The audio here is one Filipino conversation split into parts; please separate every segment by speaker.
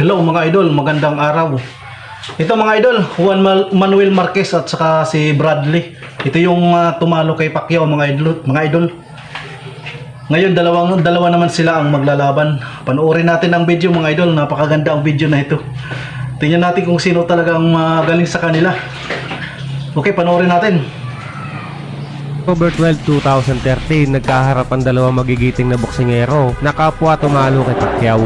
Speaker 1: Hello mga idol, magandang araw. Ito mga idol, Juan Manuel Marquez at saka si Bradley. Ito yung ah, tumalo kay Pacquiao mga idol, mga idol. Ngayon dalawang dalawa naman sila ang maglalaban. Panoorin natin ang video mga idol, napakaganda ang video na ito. Tingnan natin kung sino talagang magaling sa kanila. Okay, panoorin natin.
Speaker 2: October 12, 2013, nagkaharap ang dalawang magigiting na boksingero na kapwa tumalo kay Pacquiao.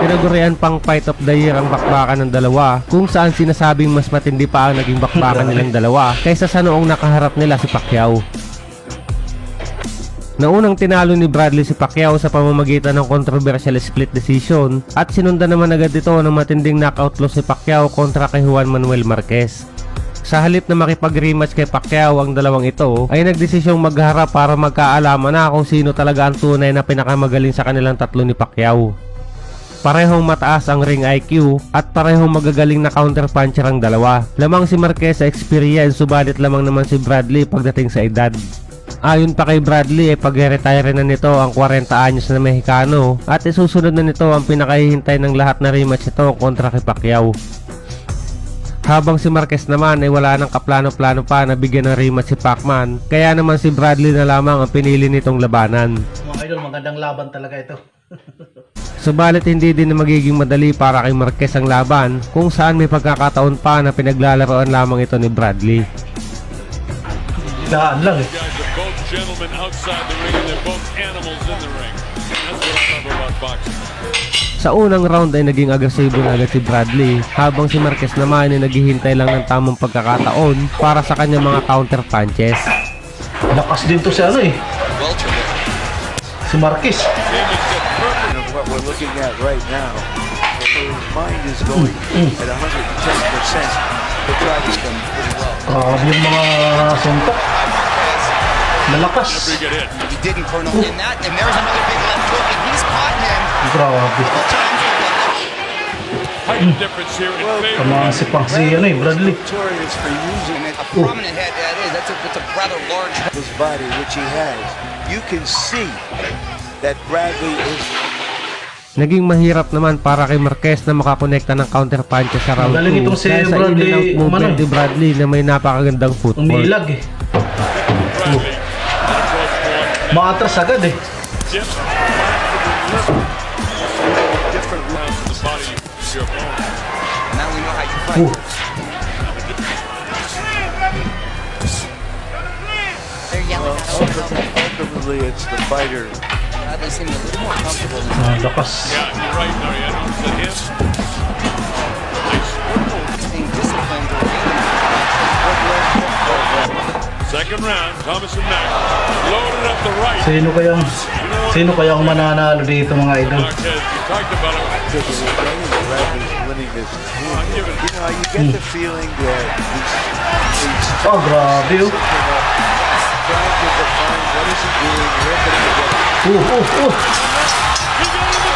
Speaker 2: Tinagurian pang fight of the year ang bakbakan ng dalawa kung saan sinasabing mas matindi pa ang naging bakbakan nilang dalawa kaysa sa noong nakaharap nila si Pacquiao. Naunang tinalo ni Bradley si Pacquiao sa pamamagitan ng controversial split decision at sinundan naman agad ito ng matinding knockout loss si Pacquiao kontra kay Juan Manuel Marquez. Sa halip na makipag-rematch kay Pacquiao ang dalawang ito ay nagdesisyong magharap para magkaalaman na kung sino talaga ang tunay na pinakamagaling sa kanilang tatlo ni Pacquiao. Parehong mataas ang ring IQ at parehong magagaling na counterpuncher ang dalawa. Lamang si Marquez sa experience subalit lamang naman si Bradley pagdating sa edad. Ayon pa kay Bradley ay pag-retire na nito ang 40 anyos na Mexicano at isusunod na nito ang pinakahihintay ng lahat na rematch ito kontra kay Pacquiao. Habang si Marquez naman ay wala nang kaplano-plano pa na bigyan ng rematch si Pacman, kaya naman si Bradley na lamang ang pinili nitong labanan.
Speaker 1: Mga idol, magandang laban talaga ito.
Speaker 2: Subalit hindi din na magiging madali para kay Marquez ang laban kung saan may pagkakataon pa na pinaglalaroan lamang ito ni Bradley.
Speaker 1: Daan lang eh.
Speaker 2: Sa unang round ay naging agresibo na agad si Bradley habang si Marquez naman ay naghihintay lang ng tamang pagkakataon para sa kanyang mga counter punches.
Speaker 1: Lakas din to si ano eh. Si Marquez.
Speaker 3: Of what we're looking at right now. His mind is going at 110% to try to come pretty well.
Speaker 1: Grabe yung mga suntok. Malakas.
Speaker 4: Never get hit.
Speaker 5: He didn't Colonel in that, and there's another big left hook, and he's caught him
Speaker 1: Grabe.
Speaker 5: times.
Speaker 4: Height difference here in
Speaker 1: si ano eh, Bradley.
Speaker 3: Notorious for using
Speaker 5: And a prominent head that is. That's a, that's a rather large head.
Speaker 3: his body, which he has. You can see that Bradley is
Speaker 2: Naging mahirap naman para kay Marquez na makakonekta ng counter punches sa round 2
Speaker 1: Magaling itong si
Speaker 2: dahil sa
Speaker 1: Bradley,
Speaker 2: in and out movement
Speaker 1: umano
Speaker 2: ni Bradley na may napakagandang footwork.
Speaker 1: Umilag eh.
Speaker 4: Bradley.
Speaker 1: Maatras agad eh.
Speaker 4: Jim. Different rounds to the body of your opponent.
Speaker 5: Now we know how you fight.
Speaker 1: Uh,
Speaker 6: They're yelling at
Speaker 3: ultimately, ultimately it's the fighter.
Speaker 5: Bradley seeming a little more comfortable than
Speaker 1: ah, lakas.
Speaker 4: Yeah, you're right, Mariano. Is that him? Nice
Speaker 5: being disciplined or
Speaker 4: Second round, Thomas and Mack. Loaded up the right.
Speaker 1: Sino kaya sino kaya ang mananalo dito mga idol? Oh, grabe oh.
Speaker 3: trying to define what is he doing, where can he get
Speaker 1: Uh, uh, uh.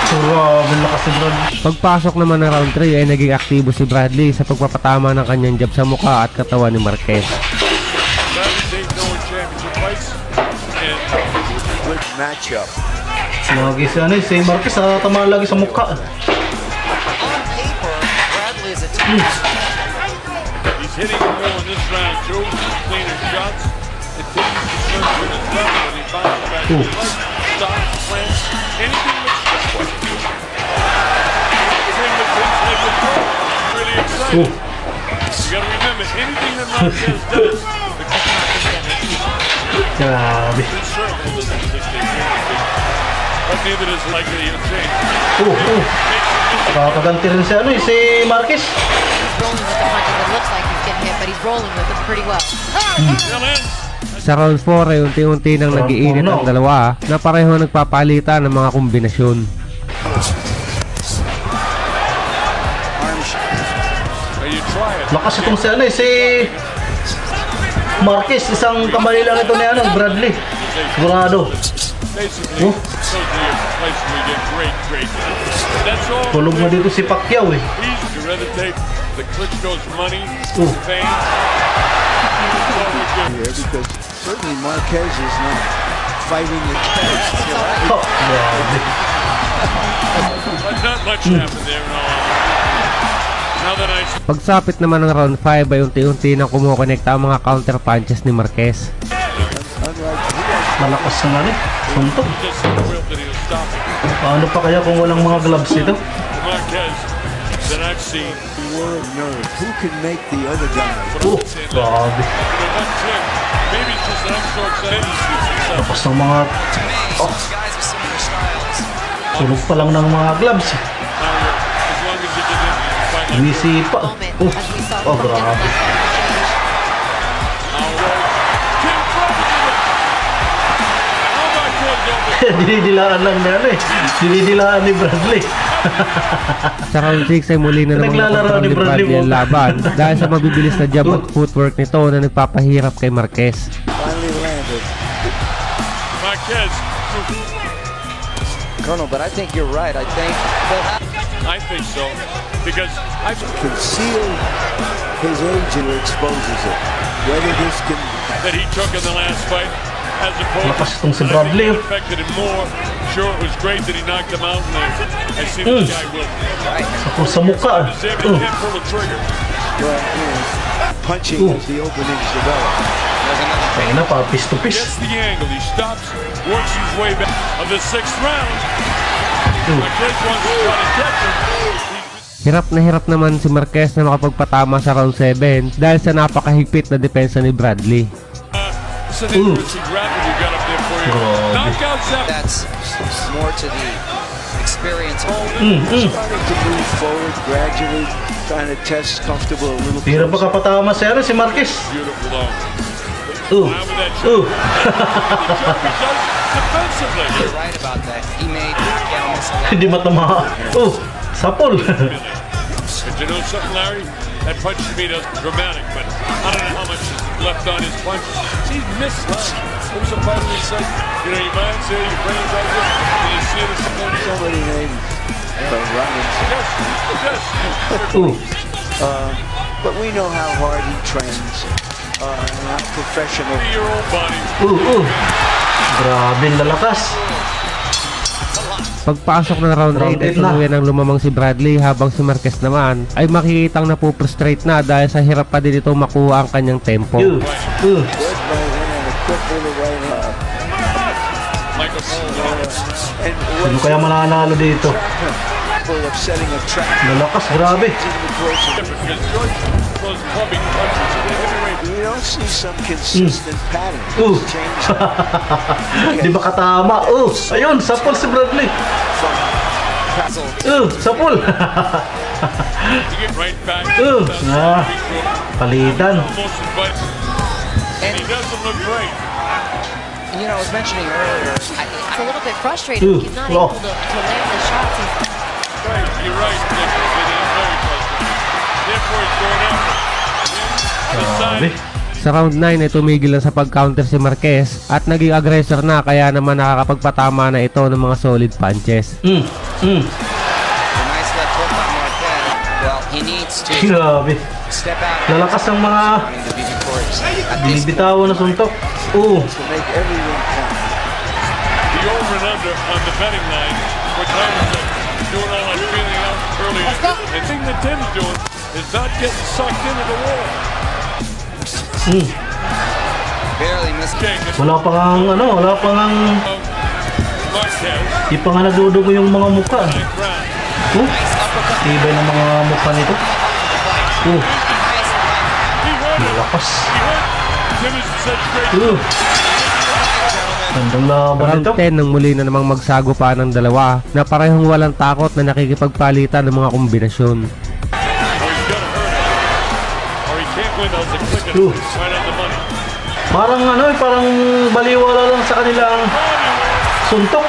Speaker 1: Grabe lakas ni Bradley.
Speaker 2: Pagpasok naman ng round 3 ay naging aktibo si Bradley sa pagpapatama ng kanyang jab sa mukha at katawan ni Marquez.
Speaker 3: Matchup.
Speaker 1: Lagi si ano eh, si Marquez ah, tama lagi sa mukha.
Speaker 5: on paper, Bradley is a top
Speaker 4: he's hitting more in this round too. Cleaner shots. His he back.
Speaker 1: Ooh.
Speaker 4: Stop, plant, anything that's anything that thinks they can throw. Really excited.
Speaker 1: Uh,
Speaker 4: You gotta remember, anything that Marquez does, the
Speaker 1: grabe.
Speaker 4: conservative doesn't dictate. But neither does likely to change.
Speaker 1: Uh, uh. Kakaganti rin si ano eh, si Marquez.
Speaker 6: He's rolling with the punches. It looks like he's getting hit, but he's rolling with them pretty well.
Speaker 4: Still in.
Speaker 2: Sa round 4 ay unti-unti nang
Speaker 1: Round
Speaker 2: nagiinit ang dalawa na pareho nagpapalitan ng mga kombinasyon.
Speaker 1: Lakas itong si ano eh, si Marquez. Isang kamali lang ito ni ano, Bradley. Sigurado. Oh. Tulog na dito si Pacquiao eh.
Speaker 4: He's you rather take the Klitschko's money,
Speaker 1: Ooh.
Speaker 4: fame. That's all we give.
Speaker 3: here because certainly Marquez is not fighting the best.
Speaker 1: Oh,
Speaker 4: not much happened there in all
Speaker 2: Pagsapit naman ng round 5 ay unti-unti nang kumukonekta ang mga counter punches ni Marquez.
Speaker 1: Malakas na nga rin. Suntok. Paano pa kaya kung walang mga gloves ito?
Speaker 4: Marquez that I've seen
Speaker 3: Word nerve. Who can make the other guy?
Speaker 1: Oh,
Speaker 4: click. Maybe it's just that I'm so excited.
Speaker 1: Tapos ng mga
Speaker 5: Oh.
Speaker 1: Sunog pa lang ng mga gloves. Umisi pa. Oh, oh grabe. Dinidilaan lang na ano eh. Dinidilaan ni Bradley.
Speaker 2: Sa round 6 ay muli na
Speaker 1: Naglalaro
Speaker 2: nakontrol
Speaker 1: ni Bradley
Speaker 2: ang laban dahil sa mabibilis na jab at footwork nito na nagpapahirap kay Marquez.
Speaker 4: Marquez.
Speaker 7: Colonel, but I think you're right. I think they'll have
Speaker 4: I think so. Because I
Speaker 3: Conceal his age or exposes it. Whether this can
Speaker 4: that he took in the last fight
Speaker 1: Lakas itong si Bradley.
Speaker 4: Sure, it was great that he knocked him out. And I see this guy will.
Speaker 1: Ako sa mukha.
Speaker 3: You know, punching
Speaker 1: Ooh.
Speaker 3: as the openings develop.
Speaker 1: kaya na pa, piece to piece.
Speaker 4: Gets the angle. He stops, works his way back of the sixth round.
Speaker 2: Hirap na hirap naman si Marquez na makapagpatama sa round 7 dahil sa napakahigpit na depensa ni Bradley.
Speaker 4: Uh, it's an interesting graphic you got up there for you.
Speaker 1: Grabe.
Speaker 4: Knockouts out.
Speaker 7: that's more to the experience.
Speaker 3: Starting to move forward gradually, trying to test comfortable a little
Speaker 1: Tira pa
Speaker 3: closer.
Speaker 1: kapatama si, ano, si Marquez.
Speaker 4: Beautiful though.
Speaker 1: Oh,
Speaker 4: Now with that
Speaker 1: oh.
Speaker 4: jump, he does defensively.
Speaker 7: You're right about that. He made Pacquiao miss a lot.
Speaker 1: Hindi matama. Oh, sapol.
Speaker 4: And you know something, Larry? That punch to me does dramatic, but I don't know how much is left on his punch. He's missed left. There was a fight in his sight. You know, your mind say your brain's like this, and you see it as something.
Speaker 3: Somebody named uh, Rollins.
Speaker 4: Yes, yes.
Speaker 1: Oh,
Speaker 3: But we know how hard he trains uh, and how professional.
Speaker 4: Be your own body.
Speaker 1: oh, oh. Grabe ang lalakas.
Speaker 2: Pagpasok ng round
Speaker 1: Round
Speaker 2: 8 ay tuluyan ng lumamang si Bradley habang si Marquez naman ay makikitang napuprostrate na dahil sa hirap pa din ito makuha ang kanyang tempo.
Speaker 1: Oh, oh.
Speaker 3: And
Speaker 1: Sino kaya mananalo dito?
Speaker 3: Full of setting a trap
Speaker 1: Lalakas, grabe.
Speaker 3: We don't see some consistent pattern.
Speaker 1: Ooh. Di ba katama? Oh, ayun, sapol si Bradley.
Speaker 3: from
Speaker 1: Oh, sapol.
Speaker 4: To get right back.
Speaker 1: Oh, ah. Palitan.
Speaker 4: And he doesn't look great.
Speaker 7: You know, I was mentioning earlier. I,
Speaker 6: It's a little bit frustrating.
Speaker 1: Ooh,
Speaker 6: He's not
Speaker 1: oh.
Speaker 6: able to, to land the shots. He's
Speaker 4: Right, you're right. Is very. Therefore, he's going after.
Speaker 1: Grabe.
Speaker 2: Sa round 9 ay tumigil na sa pag-counter si Marquez at naging aggressor na kaya naman nakakapagpatama na ito ng mga solid punches.
Speaker 1: Mm, mm.
Speaker 7: needs to
Speaker 1: Grabe.
Speaker 7: step out.
Speaker 1: Lalakas ng mga binibitawan na suntok. Oh,
Speaker 3: count.
Speaker 4: The over and under on the betting line, which I uh, doing all my feeling out earlier. The thing that Tim's doing is not getting sucked into the war.
Speaker 7: barely missed.
Speaker 1: Wala pa ngang ano, wala pa
Speaker 4: Marquez,
Speaker 1: di pa nga nagdudugo yung mga mukha. Oh, tibay ng mga mukha nito. Oh,
Speaker 4: He hurt
Speaker 2: Round
Speaker 1: nito.
Speaker 2: 10 nang muli na namang magsago pa ng dalawa na parehong walang takot na nakikipagpalitan ng mga kombinasyon.
Speaker 1: Ooh. Parang ano eh, parang baliwala lang sa kanilang suntok.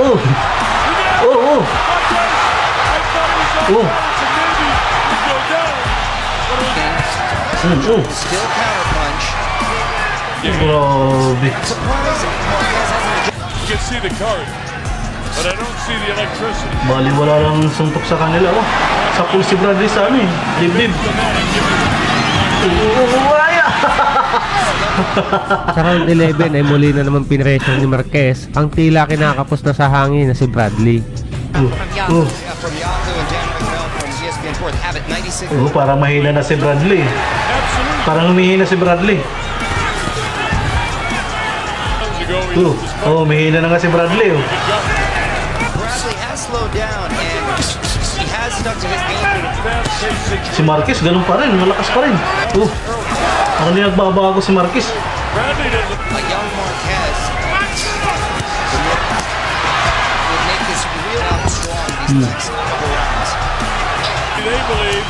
Speaker 1: Oh, oh, oh. Oh. Mm, oh. Grabe.
Speaker 4: You can see the courage, but I don't see the electricity.
Speaker 1: Baliwala lang suntok sa kanila. Oh. Sa pool si Bradley sa ano eh. Dibdib. Oh, waya.
Speaker 2: Sa round 11 ay muli na naman pinresyon ni Marquez ang tila kinakapos na sa hangin na si Bradley.
Speaker 1: Oh,
Speaker 7: Yeah, from Yahoo and Dan Rafael from ESPN 4. Have it 96.
Speaker 1: oh, parang mahina na si Bradley. Parang humihina si Bradley.
Speaker 4: He
Speaker 1: Oh, mahina na nga si Bradley. Oh.
Speaker 7: Bradley has slowed down and he has stuck to his game.
Speaker 1: Si Marquez, ganun pa rin. Malakas pa rin. Oh, parang hindi nagbabago si Marquez.
Speaker 7: A young Marquez would make, would make this real out strong these next couple rounds.
Speaker 4: they believe,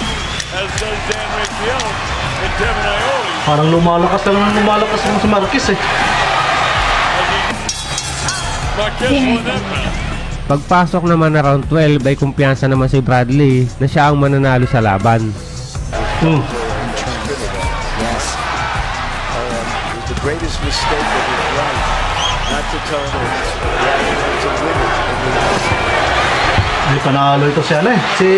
Speaker 4: as does Dan Rafael and Devin Ioli.
Speaker 1: Parang lumalakas lang ng lumalakas lang si Marquez eh.
Speaker 2: Pagpasok naman na round 12 ay kumpiyansa naman si Bradley na siya ang mananalo sa laban.
Speaker 1: Oh,
Speaker 3: Yes. Um, the greatest mistake of his life not to tell him to win it.
Speaker 1: Hindi panalo ito si ano eh. Si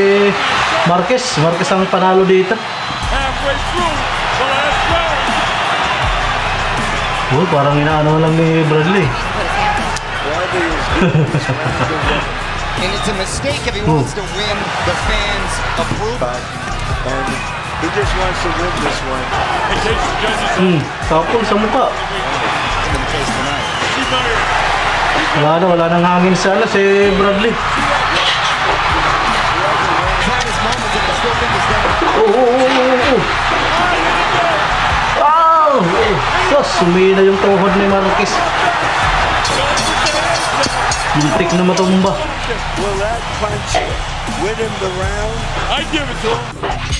Speaker 1: Marquez. Marquez ang panalo dito.
Speaker 4: Halfway through the last round.
Speaker 1: Oh, parang inaano lang ni Bradley.
Speaker 7: And it's a mistake if he wants to win the fans' approval.
Speaker 3: And he just wants to win this one.
Speaker 1: Hmm, tapon sa mukha. Wala na, wala nang hangin sa ano, si Bradley. Oh, oh, oh, oh, oh. Wow! Oh, sus, sumina yung tuhod ni Marquez. Muntik na matumba.
Speaker 3: Will that punch win him the round?
Speaker 4: I give it to him.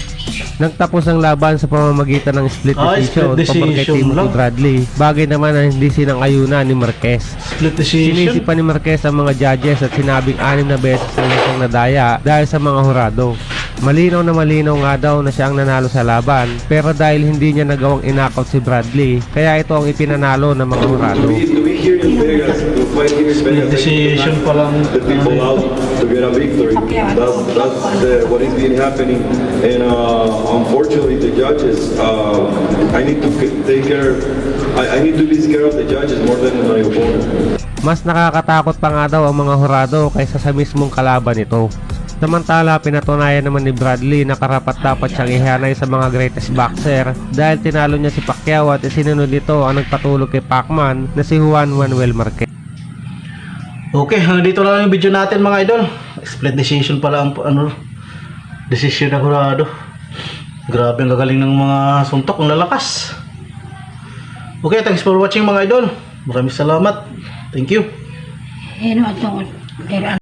Speaker 2: Nagtapos ang laban sa pamamagitan ng split
Speaker 1: Ah,
Speaker 2: decision,
Speaker 1: split
Speaker 2: pabar kay
Speaker 1: decision
Speaker 2: Timothy. Bradley. Bagay naman na hindi sinang-ayunan ni Marquez.
Speaker 1: Split decision.
Speaker 2: Sinisipan ni Marquez ang mga judges at sinabing anim na beses na siyang nadaya dahil sa mga hurado. Malinaw na malinaw nga daw na siya ang nanalo sa laban pero dahil hindi niya nagawang inakot si Bradley kaya ito ang ipinanalo ng mga hurado.
Speaker 8: We, we here in Here in
Speaker 1: Split
Speaker 8: Vegas,
Speaker 1: decision pa lang.
Speaker 8: the people out to get a victory. That's, that's the, what is been happening. And uh, unfortunately, the judges, uh, I need to take care, I, I need to be scared of the judges more than my opponent.
Speaker 2: Mas nakakatakot pa nga daw ang mga hurado kaysa sa mismong kalaban nito. Samantala, pinatunayan naman ni Bradley na karapat dapat siyang ihanay sa mga greatest boxer dahil tinalo niya si Pacquiao at isinunod nito ang nagpatulog kay Pacman na si Juan Manuel Marquez.
Speaker 1: Okay, dito lang yung video natin mga idol. Split decision pala ang ano, decision na hurado. Grabe ang gagaling ng mga suntok, ang lalakas. Okay, thanks for watching mga idol. Maraming salamat. Thank you.
Speaker 9: Ano, atong,